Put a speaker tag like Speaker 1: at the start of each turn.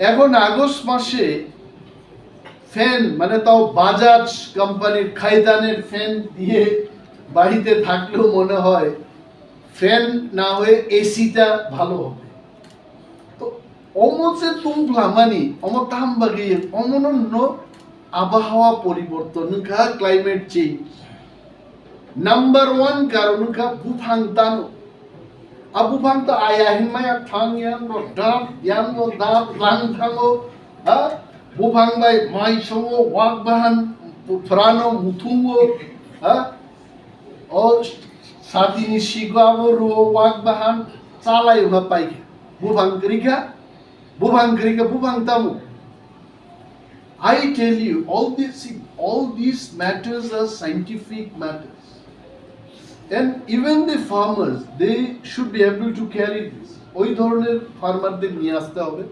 Speaker 1: এখন আগস্ট মাসে ফ্যান মানে তাও বাজাজ কোম্পানির খাইদানের ফ্যান দিয়ে বাড়িতে থাকলেও মনে হয় ফ্যান না হয়ে এসিটা ভালো হবে। তো অমতে তুমফ্লামানি অমতাহামবাগি অমনন্য আবহাওয়া পরিবর্তন ক্লাইমেট চেঞ্জ নাম্বার ওয়ান কারণ কা বুফাংতানো abubang ta ayahin maya thang yan no dap yan no dap lang thango ha bubang bai mai songo wak bahan prano mutungo ha o satini sigabo ro wak bahan salai ha pai bubang krika bubang krika bubang tamu I tell you, all these all these matters are scientific matters. And even the farmers, they should be able to carry this. ওই ধরনের ফার্মারদের নিয়ে আসতে হবে